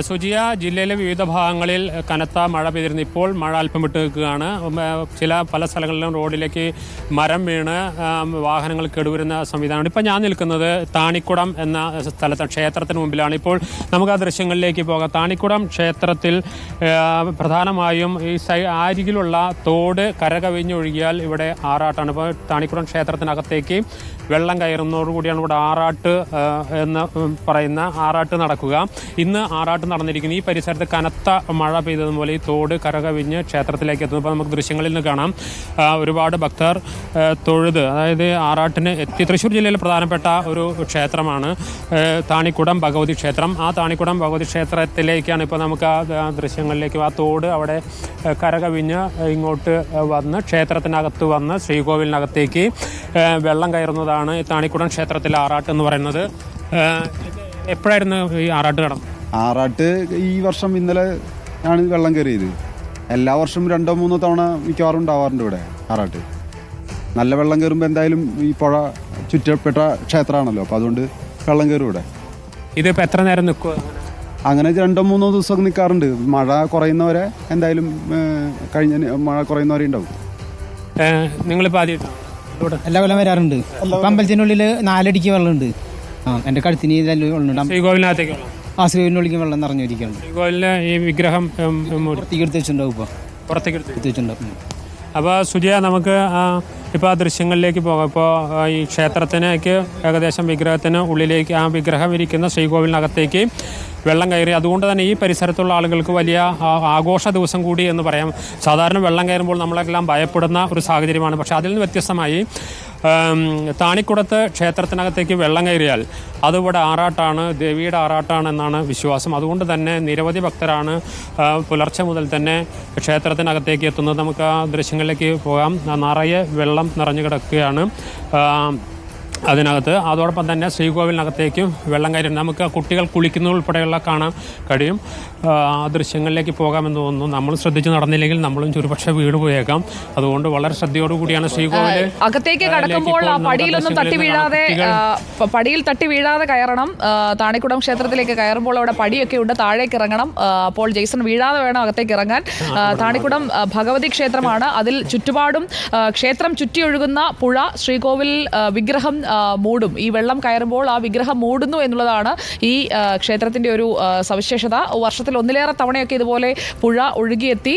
സുജിയ ജില്ലയിലെ വിവിധ ഭാഗങ്ങളിൽ കനത്ത മഴ പെയ്തിരുന്നു. ഇപ്പോൾ മഴ അല്പം വിട്ട് നിൽക്കുകയാണ്. ചില പല സ്ഥലങ്ങളിലും റോഡിലേക്ക് മരം വീണ് വാഹനങ്ങൾ കെടുവരുന്ന സംവിധാനമാണ് ഇപ്പോൾ ഞാൻ നിൽക്കുന്നത് താണിക്കുടം എന്ന സ്ഥലത്ത് ക്ഷേത്രത്തിന് മുമ്പിലാണ്. ഇപ്പോൾ നമുക്ക് ആ ദൃശ്യങ്ങളിലേക്ക് പോകാം. താണിക്കുടം ക്ഷേത്രത്തിൽ പ്രധാനമായും ഈ സൈ അരികിലുള്ള തോട് കരകവിഞ്ഞൊഴുകിയാൽ ഇവിടെ ആറാട്ടാണ്. ഇപ്പോൾ താണിക്കുടം ക്ഷേത്രത്തിനകത്തേക്ക് വെള്ളം കയറുന്നതോടുകൂടിയാണ് ഇവിടെ ആറാട്ട് എന്ന് പറയുന്ന ആറാട്ട് നടക്കുക. ഇന്ന് ആറാട്ട് നടന്നിരിക്കുന്നു. ഈ പരിസരത്ത് കനത്ത മഴ പെയ്തതുപോലെ ഈ തോട് കരകവിഞ്ഞ് ക്ഷേത്രത്തിലേക്ക് എത്തുന്നു. അപ്പോൾ നമുക്ക് ദൃശ്യങ്ങളിൽ നിന്ന് കാണാം. ഒരുപാട് ഭക്തർ തൊഴുത് അതായത് ആറാട്ടിന് എത്തി. തൃശ്ശൂർ ജില്ലയിലെ പ്രധാനപ്പെട്ട ഒരു ക്ഷേത്രമാണ് താണിക്കുടം ഭഗവതി ക്ഷേത്രം. ആ താണിക്കുടം ഭഗവതി ക്ഷേത്രത്തിലേക്കാണ് ഇപ്പോൾ നമുക്ക് ആ ദൃശ്യങ്ങളിലേക്ക് ആ തോട് അവിടെ കരകവിഞ്ഞ് ഇങ്ങോട്ട് വന്ന് ക്ഷേത്രത്തിനകത്ത് വന്ന് ശ്രീകോവിലിനകത്തേക്ക് വെള്ളം കയറുന്നതാണ് താണിക്കുടം ക്ഷേത്രത്തിലെ ആറാട്ട് എന്ന് പറയുന്നത്. എപ്പോഴായിരുന്നു ഈ ആറാട്ട് കടന്നു ആറാട്ട് ഈ വർഷം ഇന്നലെ ആണ് വെള്ളം കയറിയത്. എല്ലാ വർഷവും രണ്ടോ മൂന്നോ തവണ മിക്കവാറും ഉണ്ടാവാറുണ്ട് ഇവിടെ ആറാട്ട്. നല്ല വെള്ളം കയറുമ്പോൾ എന്തായാലും ഈ പുഴ ചുറ്റപ്പെട്ട ക്ഷേത്രമാണല്ലോ അപ്പോൾ അതുകൊണ്ട് വെള്ളം കയറും ഇവിടെ. ഇതിപ്പോൾ എത്ര നേരം നിൽക്കുക അങ്ങനെ രണ്ടോ മൂന്നോ ദിവസം നിൽക്കാറുണ്ട് മഴ കുറയുന്നവരെ എന്തായാലും കഴിഞ്ഞ മഴ കുറയുന്നവരെ ഉണ്ടാവും. നിങ്ങളിപ്പോൾ എല്ലാ കൊല്ലം വരാറുണ്ട്. അമ്പലത്തിനുള്ളിൽ നാലടിക്ക് വെള്ളമുണ്ട്. ആ എന്റെ കഴുത്തിന് വെള്ളമുണ്ട്. ആശ്രയിനുള്ളിൽ വെള്ളം നിറഞ്ഞിരിക്കുന്നത് ശ്രീകോവിലിലെ ഈ വിഗ്രഹം പുറത്തേക്ക് എടുത്ത് വെച്ചിട്ടുണ്ടാവും ഇപ്പോൾ പുറത്തേക്ക് എടുത്ത് എടുത്ത് വെച്ചിട്ടുണ്ടാവും. അപ്പോൾ സുജയ നമുക്ക് ഇപ്പോൾ ആ ദൃശ്യങ്ങളിലേക്ക് പോകാം. ഇപ്പോൾ ഈ ക്ഷേത്രത്തിനേക്ക് ഏകദേശം വിഗ്രഹത്തിന് ഉള്ളിലേക്ക് ആ വിഗ്രഹം ഇരിക്കുന്ന ശ്രീകോവിലിനകത്തേക്ക് വെള്ളം കയറി. അതുകൊണ്ട് തന്നെ ഈ പരിസരത്തുള്ള ആളുകൾക്ക് വലിയ ആഘോഷ ദിവസം കൂടി എന്ന് പറയാം. സാധാരണ വെള്ളം കയറുമ്പോൾ നമ്മളെല്ലാം ഭയപ്പെടുന്ന ഒരു സാഹചര്യമാണ്. പക്ഷേ അതിൽ നിന്ന് വ്യത്യസ്തമായി താണിക്കുടത്ത് ക്ഷേത്രത്തിനകത്തേക്ക് വെള്ളം കയറിയാൽ അതിവിടെ ആറാട്ടാണ് ദേവിയുടെ ആറാട്ടാണ് എന്നാണ് വിശ്വാസം. അതുകൊണ്ട് തന്നെ നിരവധി ഭക്തരാണ് പുലർച്ചെ മുതൽ തന്നെ ക്ഷേത്രത്തിനകത്തേക്ക് എത്തുന്നത്. നമുക്ക് ആ ദൃശ്യങ്ങളിലേക്ക് പോകാം. നിറയെ വെള്ളം നിറഞ്ഞു കിടക്കുകയാണ്. അതിനകത്ത്. അതോടൊപ്പം തന്നെ ശ്രീകോവിലിനകത്തേക്കും വെള്ളം കയറി നമുക്ക് കുട്ടികൾ കുളിക്കുന്ന ഉൾപ്പെടെയുള്ള കാണാൻ കഴിയും. ആ ദൃശ്യങ്ങളിലേക്ക് പോകാമെന്ന് തോന്നുന്നു. നമ്മൾ ശ്രദ്ധിച്ച് നടന്നില്ലെങ്കിൽ നമ്മളും ചുരുപക്ഷെ വീട് പോയേക്കാം. അതുകൊണ്ട് വളരെ ശ്രദ്ധയോടുകൂടിയാണ് ശ്രീകോവിൽ അകത്തേക്ക് കടക്കുമ്പോൾ ആ പടിയിലൊന്നും തട്ടി വീഴാതെ പടിയിൽ തട്ടി വീഴാതെ കയറണം. താണിക്കുടം ക്ഷേത്രത്തിലേക്ക് കയറുമ്പോൾ അവിടെ പടിയൊക്കെ ഉണ്ട്. താഴേക്ക് ഇറങ്ങണം. അപ്പോൾ ജെയ്സൺ വീഴാതെ വേണം അകത്തേക്ക് ഇറങ്ങാൻ. താണിക്കുടം ഭഗവതി ക്ഷേത്രമാണ്. അതിൽ ചുറ്റുപാടും ക്ഷേത്രം ചുറ്റിയൊഴുകുന്ന പുഴ ശ്രീകോവിൽ വിഗ്രഹം മൂടും. ഈ വെള്ളം കയറുമ്പോൾ ആ വിഗ്രഹം മൂടുന്നു എന്നുള്ളതാണ് ഈ ക്ഷേത്രത്തിന്റെ ഒരു സവിശേഷത. വർഷത്തിൽ ഒന്നിലേറെ തവണയൊക്കെ ഇതുപോലെ പുഴ ഒഴുകിയെത്തി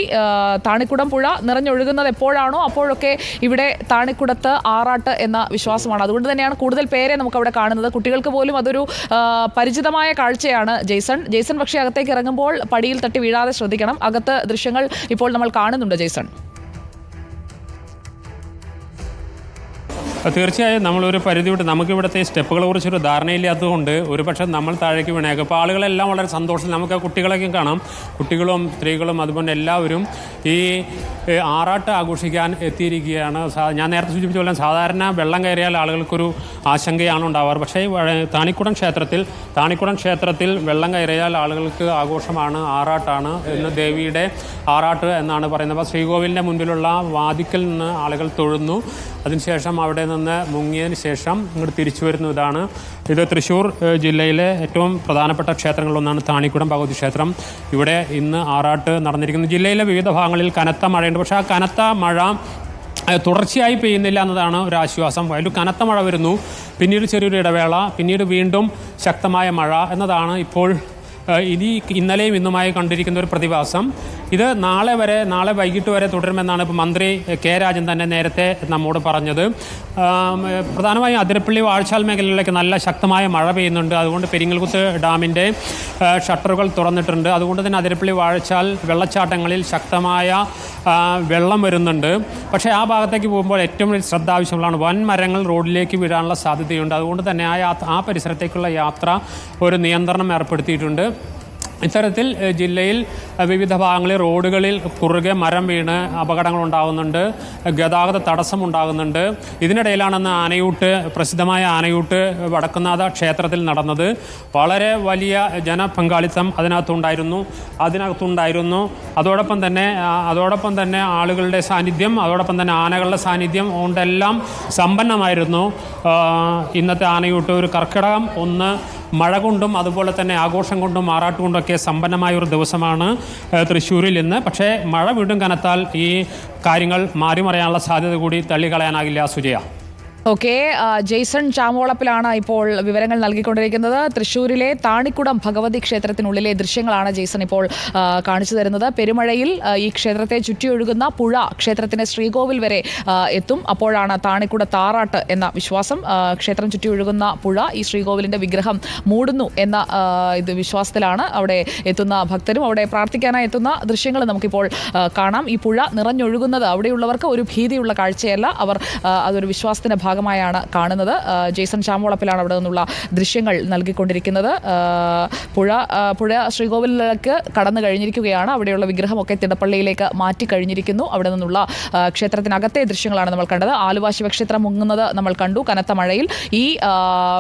താണിക്കുടം പുഴ നിറഞ്ഞൊഴുകുന്നത് എപ്പോഴാണോ അപ്പോഴൊക്കെ ഇവിടെ താണിക്കുടത്ത് ആറാട്ട് എന്ന വിശ്വാസമാണ്. അതുകൊണ്ട് തന്നെയാണ് കൂടുതൽ പേരെ നമുക്ക് അവിടെ കാണുന്നത്. കുട്ടികൾക്ക് പോലും അതൊരു പരിചിതമായ കാഴ്ചയാണ് ജെയ്സൺ. ജെയ്സൺ പക്ഷേ അകത്തേക്ക് ഇറങ്ങുമ്പോൾ പടിയിൽ തട്ടി വീഴാതെ ശ്രദ്ധിക്കണം. അകത്ത് ദൃശ്യങ്ങൾ ഇപ്പോൾ നമ്മൾ കാണുന്നുണ്ട് ജെയ്സൺ. തീർച്ചയായും നമ്മളൊരു പരിധി വിട്ട് നമുക്കിവിടുത്തെ ഈ സ്റ്റെപ്പുകളെ കുറിച്ചൊരു ധാരണയില്ലാത്തതുകൊണ്ട് ഒരു പക്ഷേ നമ്മൾ താഴേക്ക് വീണേക്കും. അപ്പോൾ ആളുകളെല്ലാം വളരെ സന്തോഷം നമുക്ക് ആ കുട്ടികളെയൊക്കെ കാണാം. കുട്ടികളും സ്ത്രീകളും അതുപോലെ എല്ലാവരും ഈ ആറാട്ട് ആഘോഷിക്കാൻ എത്തിയിരിക്കുകയാണ്. ഞാൻ നേരത്തെ സൂചിപ്പിച്ച പോലെ സാധാരണ വെള്ളം കയറിയാൽ ആളുകൾക്കൊരു ആശങ്കയാണ് ഉണ്ടാവാറ്. പക്ഷേ താണിക്കുടം ക്ഷേത്രത്തിൽ താണിക്കുടം ക്ഷേത്രത്തിൽ വെള്ളം കയറിയാൽ ആളുകൾക്ക് ആഘോഷമാണ് ആറാട്ടാണ് എന്ന് ദേവിയുടെ ആറാട്ട് എന്നാണ് പറയുന്നത്. അപ്പോൾ ശ്രീകോവിലിന്റെ മുൻപിലുള്ള വാതിക്കൽ നിന്ന് ആളുകൾ തൊഴുന്നു. അതിനുശേഷം അവിടെ നിന്ന് മുങ്ങിയതിന് ശേഷം ഇങ്ങോട്ട് തിരിച്ചു വരുന്നു ഇതാണ് ഇത് തൃശ്ശൂർ ജില്ലയിലെ ഏറ്റവും പ്രധാനപ്പെട്ട ക്ഷേത്രങ്ങളിലൊന്നാണ് താണിക്കുടം ഭഗവതി ക്ഷേത്രം. ഇവിടെ ഇന്ന് ആറാട്ട് നടന്നിരിക്കുന്നു. ജില്ലയിലെ വിവിധ ഭാഗങ്ങളിൽ കനത്ത മഴയുണ്ട്. പക്ഷേ ആ കനത്ത മഴ തുടർച്ചയായി പെയ്യുന്നില്ല എന്നതാണ് ഒരു ആശ്വാസം. അതിൽ കനത്ത മഴ വരുന്നു. പിന്നീട് ചെറിയൊരു ഇടവേള പിന്നീട് വീണ്ടും ശക്തമായ മഴ എന്നതാണ് ഇപ്പോൾ ഇനി ഇന്നലെയും ഇന്നുമായി കണ്ടിരിക്കുന്ന ഒരു പ്രതിഭാസം. ഇത് നാളെ വരെ നാളെ വൈകിട്ട് വരെ തുടരുമെന്നാണ് ഇപ്പോൾ മന്ത്രി കെ രാജൻ തന്നെ നേരത്തെ നമ്മോട് പറഞ്ഞത്. പ്രധാനമായും അതിരപ്പള്ളി വാഴ്ചാൽ മേഖലകളിലേക്ക് നല്ല ശക്തമായ മഴ പെയ്യുന്നുണ്ട്. അതുകൊണ്ട് പെരിങ്ങൽകുത്ത് ഡാമിന്റെ ഷട്ടറുകൾ തുറന്നിട്ടുണ്ട്. അതുകൊണ്ട് തന്നെ അതിരപ്പള്ളി വാഴച്ചാൽ വെള്ളച്ചാട്ടങ്ങളിൽ ശക്തമായ വെള്ളം വരുന്നുണ്ട്. പക്ഷേ ആ ഭാഗത്തേക്ക് പോകുമ്പോൾ ഏറ്റവും ശ്രദ്ധ ആവശ്യമുള്ളതാണ്. വൻ മരങ്ങൾ റോഡിലേക്ക് വീഴാനുള്ള സാധ്യതയുണ്ട്. അതുകൊണ്ട് തന്നെ ആ യാത്ര ആ പരിസരത്തേക്കുള്ള യാത്ര ഒരു നിയന്ത്രണം ഏർപ്പെടുത്തിയിട്ടുണ്ട്. ഇത്തരത്തിൽ ജില്ലയിൽ വിവിധ ഭാഗങ്ങളിൽ റോഡുകളിൽ കുറുകെ മരം വീണ് അപകടങ്ങൾ ഉണ്ടാകുന്നുണ്ട് ഗതാഗത തടസ്സം ഉണ്ടാകുന്നുണ്ട്. ഇതിനിടയിലാണെന്ന് ആനയൂട്ട് പ്രസിദ്ധമായ ആനയൂട്ട് വടക്കുന്നാഥ ക്ഷേത്രത്തിൽ നടന്നത്. വളരെ വലിയ ജനപങ്കാളിത്തം അതിനകത്തുണ്ടായിരുന്നു അതിനകത്തുണ്ടായിരുന്നു. അതോടൊപ്പം തന്നെ അതോടൊപ്പം തന്നെ ആളുകളുടെ സാന്നിധ്യം അതോടൊപ്പം തന്നെ ആനകളുടെ സാന്നിധ്യം കൊണ്ടെല്ലാം സമ്പന്നമായിരുന്നു. ഇന്നത്തെ ആനയൂട്ട് ഒരു കർക്കിടകം ഒന്ന് മഴ കൊണ്ടും അതുപോലെ തന്നെ ആഘോഷം കൊണ്ടും കൊണ്ടൊക്കെ കാഴ്ചകളൊക്കെ സമ്പന്നമായ ഒരു ദിവസമാണ് തൃശ്ശൂരിൽ ഇന്ന്. പക്ഷേ മഴ വീണ്ടും കനത്താൽ ഈ കാര്യങ്ങൾ മാറിമറിയാനുള്ള സാധ്യത കൂടി തള്ളിക്കളയാനാകില്ല സുജയ. ഓക്കെ ജെയ്സൺ ചാമോളപ്പിലാണ് ഇപ്പോൾ വിവരങ്ങൾ നൽകിക്കൊണ്ടിരിക്കുന്നത്. തൃശ്ശൂരിലെ താണിക്കുടം ഭഗവതി ക്ഷേത്രത്തിനുള്ളിലെ ദൃശ്യങ്ങളാണ് ജെയ്സൺ ഇപ്പോൾ കാണിച്ചു തരുന്നത്. പെരുമഴയിൽ ഈ ക്ഷേത്രത്തെ ചുറ്റിയൊഴുകുന്ന പുഴ ക്ഷേത്രത്തിന്റെ ശ്രീകോവിൽ വരെ എത്തും. അപ്പോഴാണ് താണിക്കുട താറാട്ട് എന്ന വിശ്വാസം. ക്ഷേത്രം ചുറ്റിയൊഴുകുന്ന പുഴ ഈ ശ്രീകോവിലിന്റെ വിഗ്രഹം മൂടുന്നു എന്ന ഇത് വിശ്വാസത്തിലാണ് അവിടെ എത്തുന്ന ഭക്തരും. അവിടെ പ്രാർത്ഥിക്കാനായി എത്തുന്ന ദൃശ്യങ്ങൾ നമുക്കിപ്പോൾ കാണാം. ഈ പുഴ നിറഞ്ഞൊഴുകുന്നത് അവിടെയുള്ളവർക്ക് ഒരു ഭീതിയുള്ള കാഴ്ചയല്ല. അവർ അതൊരു വിശ്വാസത്തിന്റെ ഭാഗമായാണ് കാണുന്നത്. ജേസൺ ചാമോളപ്പിലാണ് അവിടെ നിന്നുള്ള ദൃശ്യങ്ങൾ നൽകിക്കൊണ്ടിരിക്കുന്നത്. പുഴ പുഴ ശ്രീകോവിലേക്ക് കടന്നു കഴിഞ്ഞിരിക്കുകയാണ്. അവിടെയുള്ള വിഗ്രഹമൊക്കെ തിടപ്പള്ളിയിലേക്ക് മാറ്റി കഴിഞ്ഞിരിക്കുന്നു. അവിടെ നിന്നുള്ള ക്ഷേത്രത്തിനകത്തെ ദൃശ്യങ്ങളാണ് നമ്മൾ കണ്ടത്. ആലുവ ശിവക്ഷേത്രം മുങ്ങുന്നത് നമ്മൾ കണ്ടു. കനത്ത മഴയിൽ ഈ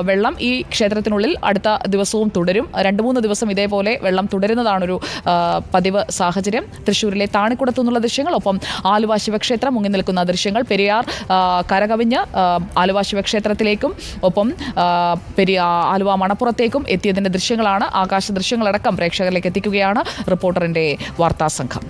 വെള്ളം ഈ ക്ഷേത്രത്തിനുള്ളിൽ അടുത്ത ദിവസവും തുടരും. രണ്ട് മൂന്ന് ദിവസം ഇതേപോലെ വെള്ളം തുടരുന്നതാണൊരു പതിവ് സാഹചര്യം. തൃശ്ശൂരിലെ താണിക്കുടത്തു നിന്നുള്ള ദൃശ്യങ്ങൾ ഒപ്പം ആലുവ ശിവക്ഷേത്രം മുങ്ങി നിൽക്കുന്ന ദൃശ്യങ്ങൾ. പെരിയാർ കരകവിഞ്ഞ് ആലുവ ശിവക്ഷേത്രത്തിലേക്കും ഒപ്പം പെരിയ ആലുവ മണപ്പുറത്തേക്കും എത്തിയതിന്റെ ദൃശ്യങ്ങളാണ്. ആകാശ ദൃശ്യങ്ങളടക്കം പ്രേക്ഷകരിലേക്ക് എത്തിക്കുകയാണ് റിപ്പോർട്ടറിന്റെ വാർത്താ സംഘം.